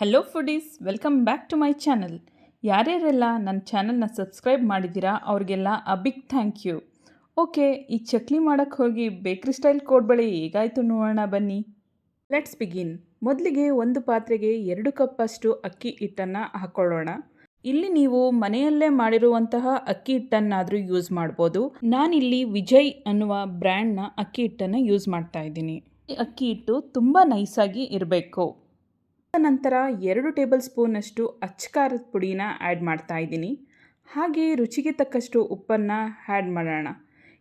Hello foodies welcome back to my channel ಯಾರ್ಯಾರೆಲ್ಲ ನನ್ನ ಚಾನಲ್ನ subscribe ಮಾಡಿದ್ದೀರಾ, ಅವ್ರಿಗೆಲ್ಲ a big thank you okay ಈ ಚಕ್ಲಿ ಮಾಡೋಕ್ಕೆ ಹೋಗಿ ಬೇಕ್ರಿ ಸ್ಟೈಲ್ ಕೋಡ್ಬಳೆ ಹೇಗಾಯಿತು ನೋಡೋಣ ಬನ್ನಿ. ಲೆಟ್ಸ್ ಬಿಗಿನ್ ಮೊದಲಿಗೆ ಒಂದು ಪಾತ್ರೆಗೆ ಎರಡು ಕಪ್ಪಷ್ಟು ಅಕ್ಕಿ ಹಿಟ್ಟನ್ನು ಹಾಕ್ಕೊಳ್ಳೋಣ ಇಲ್ಲಿ ನೀವು ಮನೆಯಲ್ಲೇ ಮಾಡಿರುವಂತಹ ಅಕ್ಕಿ ಹಿಟ್ಟನ್ನಾದರೂ ಯೂಸ್ ಮಾಡ್ಬೋದು. ನಾನಿಲ್ಲಿ ವಿಜಯ್ ಅನ್ನುವ ಬ್ರ್ಯಾಂಡ್ನ ಅಕ್ಕಿ ಹಿಟ್ಟನ್ನು ಯೂಸ್ ಮಾಡ್ತಾ ಇದ್ದೀನಿ. ಅಕ್ಕಿ ಹಿಟ್ಟು ತುಂಬ ನೈಸಾಗಿ ಇರಬೇಕು. ನಂತರ ಎರಡು ಟೇಬಲ್ ಸ್ಪೂನಷ್ಟು ಅಚ್ಕಾರದ ಪುಡಿನ ಆ್ಯಡ್ ಮಾಡ್ತಾ ಇದ್ದೀನಿ. ಹಾಗೆ ರುಚಿಗೆ ತಕ್ಕಷ್ಟು ಉಪ್ಪನ್ನು ಆ್ಯಡ್ ಮಾಡೋಣ.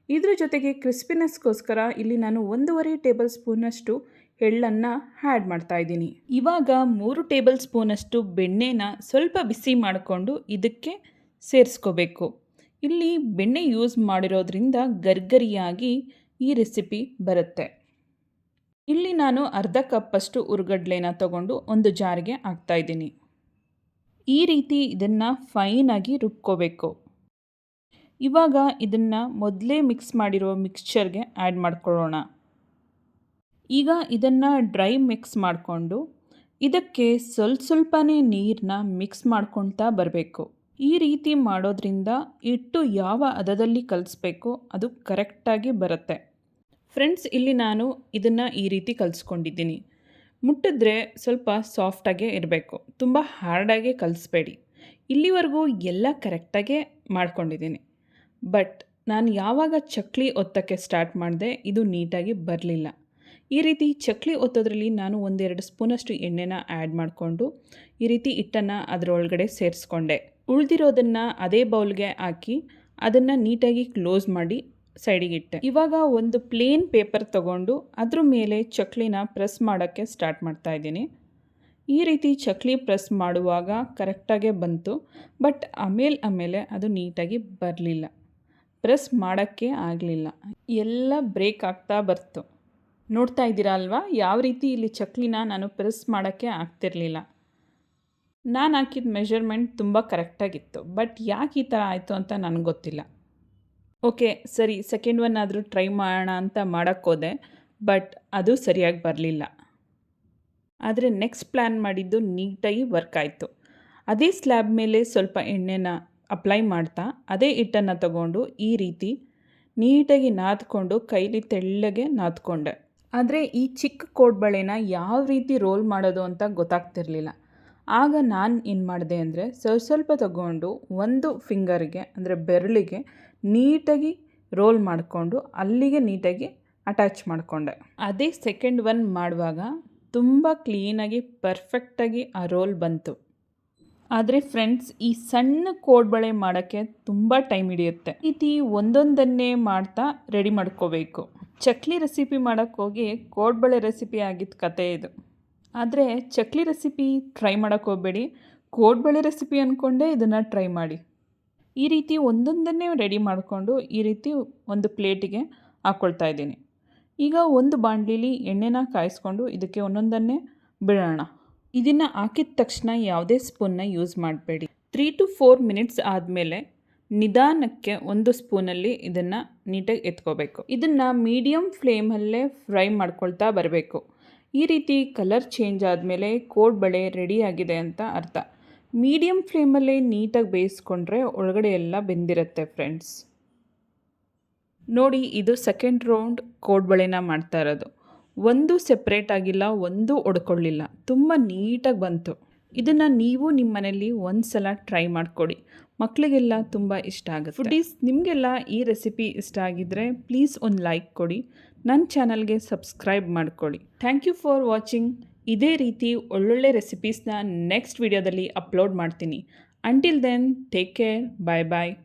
ಇದ್ರ ಜೊತೆಗೆ ಕ್ರಿಸ್ಪಿನೆಸ್ಗೋಸ್ಕರ ಇಲ್ಲಿ ನಾನು ಒಂದೂವರೆ ಟೇಬಲ್ ಸ್ಪೂನಷ್ಟು ಎಳ್ಳನ್ನು ಆ್ಯಡ್ ಮಾಡ್ತಾ ಇದ್ದೀನಿ. ಇವಾಗ ಮೂರು ಟೇಬಲ್ ಸ್ಪೂನಷ್ಟು ಬೆಣ್ಣೆನ ಸ್ವಲ್ಪ ಬಿಸಿ ಮಾಡಿಕೊಂಡು ಇದಕ್ಕೆ ಸೇರಿಸ್ಕೋಬೇಕು. ಇಲ್ಲಿ ಬೆಣ್ಣೆ ಯೂಸ್ ಮಾಡಿರೋದ್ರಿಂದ ಗರ್ಗರಿಯಾಗಿ ಈ ರೆಸಿಪಿ ಬರುತ್ತೆ. ಇಲ್ಲಿ ನಾನು ಅರ್ಧ ಕಪ್ಪಷ್ಟು ಉರ್ಗಡ್ಲೆನ ತಗೊಂಡು ಒಂದು ಜಾರಿಗೆ ಹಾಕ್ತಾ ಇದ್ದೀನಿ. ಈ ರೀತಿ ಇದನ್ನು ಫೈನಾಗಿ ರುಬ್ಕೋಬೇಕು. ಇವಾಗ ಇದನ್ನು ಮೊದಲೇ ಮಿಕ್ಸ್ ಮಾಡಿರೋ ಮಿಕ್ಸ್ಚರ್ಗೆ ಆ್ಯಡ್ ಮಾಡ್ಕೊಳ್ಳೋಣ. ಈಗ ಇದನ್ನು ಡ್ರೈ ಮಿಕ್ಸ್ ಮಾಡಿಕೊಂಡು ಇದಕ್ಕೆ ಸ್ವಲ್ಪ ಸ್ವಲ್ಪನೇ ನೀರನ್ನ ಮಿಕ್ಸ್ ಮಾಡ್ಕೊಳ್ತಾ ಬರಬೇಕು. ಈ ರೀತಿ ಮಾಡೋದ್ರಿಂದ ಹಿಟ್ಟು ಯಾವ ಹದದಲ್ಲಿ ಕಲಿಸ್ಬೇಕು ಅದು ಕರೆಕ್ಟಾಗಿ ಬರುತ್ತೆ. ಫ್ರೆಂಡ್ಸ್ ಇಲ್ಲಿ ನಾನು ಇದನ್ನು ಈ ರೀತಿ ಕಲಿಸ್ಕೊಂಡಿದ್ದೀನಿ. ಮುಟ್ಟಿದ್ರೆ ಸ್ವಲ್ಪ ಸಾಫ್ಟಾಗೇ ಇರಬೇಕು. ತುಂಬ ಹಾರ್ಡಾಗೆ ಕಲಿಸ್ಬೇಡಿ. ಇಲ್ಲಿವರೆಗೂ ಎಲ್ಲ ಕರೆಕ್ಟಾಗೇ ಮಾಡ್ಕೊಂಡಿದ್ದೀನಿ. ಬಟ್ ನಾನು ಯಾವಾಗ ಚಕ್ಲಿ ಒತ್ತಕ್ಕೆ ಸ್ಟಾರ್ಟ್ ಮಾಡಿದೆ, ಇದು ನೀಟಾಗಿ ಬರಲಿಲ್ಲ. ಈ ರೀತಿ ಚಕ್ಲಿ ಒತ್ತೋದ್ರಲ್ಲಿ ನಾನು ಒಂದೆರಡು ಸ್ಪೂನಷ್ಟು ಎಣ್ಣೆನ ಆ್ಯಡ್ ಮಾಡಿಕೊಂಡು, ಈ ರೀತಿ ಹಿಟ್ಟನ್ನು ಅದರೊಳಗಡೆ ಸೇರಿಸ್ಕೊಂಡೆ. ಉಳಿದಿರೋದನ್ನು ಅದೇ ಬೌಲ್ಗೆ ಹಾಕಿ, ಅದನ್ನು ನೀಟಾಗಿ ಕ್ಲೋಸ್ ಮಾಡಿ ಸೈಡಿಗೆ ಇಟ್ಟೆ. ಇವಾಗ ಒಂದು ಪ್ಲೇನ್ ಪೇಪರ್ ತಗೊಂಡು ಅದ್ರ ಮೇಲೆ ಚಕ್ಲಿನ ಪ್ರೆಸ್ ಮಾಡೋಕ್ಕೆ ಸ್ಟಾರ್ಟ್ ಮಾಡ್ತಾ ಇದ್ದೀನಿ. ಈ ರೀತಿ ಚಕ್ಲಿ ಪ್ರೆಸ್ ಮಾಡುವಾಗ ಕರೆಕ್ಟಾಗೇ ಬಂತು, ಬಟ್ ಆಮೇಲೆ ಆಮೇಲೆ ಅದು ನೀಟಾಗಿ ಬರಲಿಲ್ಲ. ಪ್ರೆಸ್ ಮಾಡೋಕ್ಕೆ ಆಗಲಿಲ್ಲ. ಎಲ್ಲ ಬ್ರೇಕ್ ಆಗ್ತಾ ಬರ್ತು. ನೋಡ್ತಾ ಇದ್ದೀರಾ ಅಲ್ವಾ? ಯಾವ ರೀತಿ ಇಲ್ಲಿ ಚಕ್ಲಿನ ನಾನು ಪ್ರೆಸ್ ಮಾಡೋಕ್ಕೆ ಆಗ್ತಿರಲಿಲ್ಲ. ನಾನು ಹಾಕಿದ ಮೆಷರ್ಮೆಂಟ್ ತುಂಬ ಕರೆಕ್ಟಾಗಿತ್ತು, ಬಟ್ ಯಾಕೆ ಈ ಥರ ಆಯಿತು ಅಂತ ನನಗೆ ಗೊತ್ತಿಲ್ಲ. ಓಕೆ, ಸರಿ ಸೆಕೆಂಡ್ ಒನ್ ಆದರೂ ಟ್ರೈ ಮಾಡೋಣ ಅಂತ ಮಾಡೋಕ್ಕೋದೆ ಬಟ್ ಅದು ಸರಿಯಾಗಿ ಬರಲಿಲ್ಲ. ಆದರೆ ನೆಕ್ಸ್ಟ್ ಪ್ಲ್ಯಾನ್ ಮಾಡಿದ್ದು ನೀಟಾಗಿ ವರ್ಕ್ ಆಯಿತು. ಅದೇ ಸ್ಲ್ಯಾಬ್ ಮೇಲೆ ಸ್ವಲ್ಪ ಎಣ್ಣೆನ ಅಪ್ಲೈ ಮಾಡ್ತಾ, ಅದೇ ಹಿಟ್ಟನ್ನು ತಗೊಂಡು ಈ ರೀತಿ ನೀಟಾಗಿ ನಾದ್ಕೊಂಡು ಕೈಲಿ ತೆಳ್ಳಗೆ ನಾದ್ಕೊಂಡೆ. ಆದರೆ ಈ ಚಿಕ್ಕ ಕೋಡ್ಬಳೆನ ಯಾವ ರೀತಿ ರೋಲ್ ಮಾಡೋದು ಅಂತ ಗೊತ್ತಾಗ್ತಿರ್ಲಿಲ್ಲ. ಆಗ ನಾನು ಏನು ಮಾಡಿದೆ ಅಂದರೆ, ಸ್ವಲ್ಪ ಸ್ವಲ್ಪ ತಗೊಂಡು ಒಂದು ಫಿಂಗರ್ಗೆ ಅಂದರೆ ಬೆರಳಿಗೆ ನೀಟಾಗಿ ರೋಲ್ ಮಾಡಿಕೊಂಡು ಅಲ್ಲಿಗೆ ನೀಟಾಗಿ ಅಟ್ಯಾಚ್ ಮಾಡಿಕೊಂಡೆ. ಅದೇ ಸೆಕೆಂಡ್ ಒನ್ ಮಾಡುವಾಗ ತುಂಬ ಕ್ಲೀನಾಗಿ ಪರ್ಫೆಕ್ಟಾಗಿ ಆ ರೋಲ್ ಬಂತು. ಆದರೆ ಫ್ರೆಂಡ್ಸ್ ಈ ಸಣ್ಣ ಕೋಡ್ಬಳೆ ಮಾಡೋಕ್ಕೆ ತುಂಬ ಟೈಮ್ ಹಿಡಿಯುತ್ತೆ. ರೀತಿ ಒಂದೊಂದನ್ನೇ ಮಾಡ್ತಾ ರೆಡಿ ಮಾಡ್ಕೋಬೇಕು. ಚಕ್ಲಿ ರೆಸಿಪಿ ಮಾಡೋಕ್ಕೋಗಿ ಕೋಡ್ಬಳೆ ರೆಸಿಪಿ ಆಗಿದ್ದ ಕತೆ ಇದು. ಆದರೆ ಚಕ್ಲಿ ರೆಸಿಪಿ ಟ್ರೈ ಮಾಡೋಕ್ಕೆ ಹೋಗಬೇಡಿ. ಕೋಡ್ಬಳೆ ರೆಸಿಪಿ ಅಂದ್ಕೊಂಡೇ ಇದನ್ನು ಟ್ರೈ ಮಾಡಿ. ಈ ರೀತಿ ಒಂದೊಂದನ್ನೇ ರೆಡಿ ಮಾಡಿಕೊಂಡು ಈ ರೀತಿ ಒಂದು ಪ್ಲೇಟಿಗೆ ಹಾಕ್ಕೊಳ್ತಾ ಇದ್ದೀನಿ. ಈಗ ಒಂದು ಬಾಣಲಿಲಿ ಎಣ್ಣೆನ ಕಾಯಿಸ್ಕೊಂಡು ಇದಕ್ಕೆ ಒಂದೊಂದನ್ನೇ ಬಿಡೋಣ. ಇದನ್ನು ಹಾಕಿದ ತಕ್ಷಣ ಯಾವುದೇ ಸ್ಪೂನ್ನ ಯೂಸ್ ಮಾಡಬೇಡಿ. ತ್ರೀ ಟು ಫೋರ್ ಮಿನಿಟ್ಸ್ ಆದಮೇಲೆ ನಿಧಾನಕ್ಕೆ ಒಂದು ಸ್ಪೂನಲ್ಲಿ ಇದನ್ನು ನೀಟಾಗಿ ಎತ್ಕೋಬೇಕು. ಇದನ್ನು ಮೀಡಿಯಮ್ ಫ್ಲೇಮಲ್ಲೇ ಫ್ರೈ ಮಾಡ್ಕೊಳ್ತಾ ಬರಬೇಕು. ಈ ರೀತಿ ಕಲರ್ ಚೇಂಜ್ ಆದಮೇಲೆ ಕೋಡ್ ಬಳೆ ರೆಡಿಯಾಗಿದೆ ಅಂತ ಅರ್ಥ. ಮೀಡಿಯಮ್ ಫ್ಲೇಮಲ್ಲೇ ನೀಟಾಗಿ ಬೇಯಿಸ್ಕೊಂಡ್ರೆ ಒಳಗಡೆ ಎಲ್ಲ ಬೆಂದಿರುತ್ತೆ ಫ್ರೆಂಡ್ಸ್. ನೋಡಿ, ಇದು ಸೆಕೆಂಡ್ ರೌಂಡ್ ಕೋಡ್ಬಳೆನ ಮಾಡ್ತಾ ಇರೋದು. ಒಂದು ಸೆಪ್ರೇಟ್ ಆಗಿಲ್ಲ, ಒಂದು ಒಡ್ಕೊಳ್ಳಿಲ್ಲ. ತುಂಬ ನೀಟಾಗಿ ಬಂತು. ಇದನ್ನು ನೀವು ನಿಮ್ಮ ಮನೇಲಿ ಒಂದು ಸಲ ಟ್ರೈ ಮಾಡಿಕೊಡಿ. ಮಕ್ಕಳಿಗೆಲ್ಲ ತುಂಬ ಇಷ್ಟ ಆಗುತ್ತೆ. ಫುಡೀಸ್ ನಿಮಗೆಲ್ಲ ಈ ರೆಸಿಪಿ ಇಷ್ಟ ಆಗಿದ್ದರೆ ಪ್ಲೀಸ್ ಒಂದು ಲೈಕ್ ಕೊಡಿ. ನನ್ನ ಚಾನಲ್ಗೆ ಸಬ್ಸ್ಕ್ರೈಬ್ ಮಾಡಿಕೊಳ್ಳಿ ಥ್ಯಾಂಕ್ ಯು ಫಾರ್ ವಾಚಿಂಗ್ ಇದೇ ರೀತಿ ಒಳ್ಳೊಳ್ಳೆ ರೆಸಿಪೀಸ್ನ ನೆಕ್ಸ್ಟ್ ವಿಡಿಯೋದಲ್ಲಿ ಅಪ್ಲೋಡ್ ಮಾಡ್ತೀನಿ. Until then take care bye bye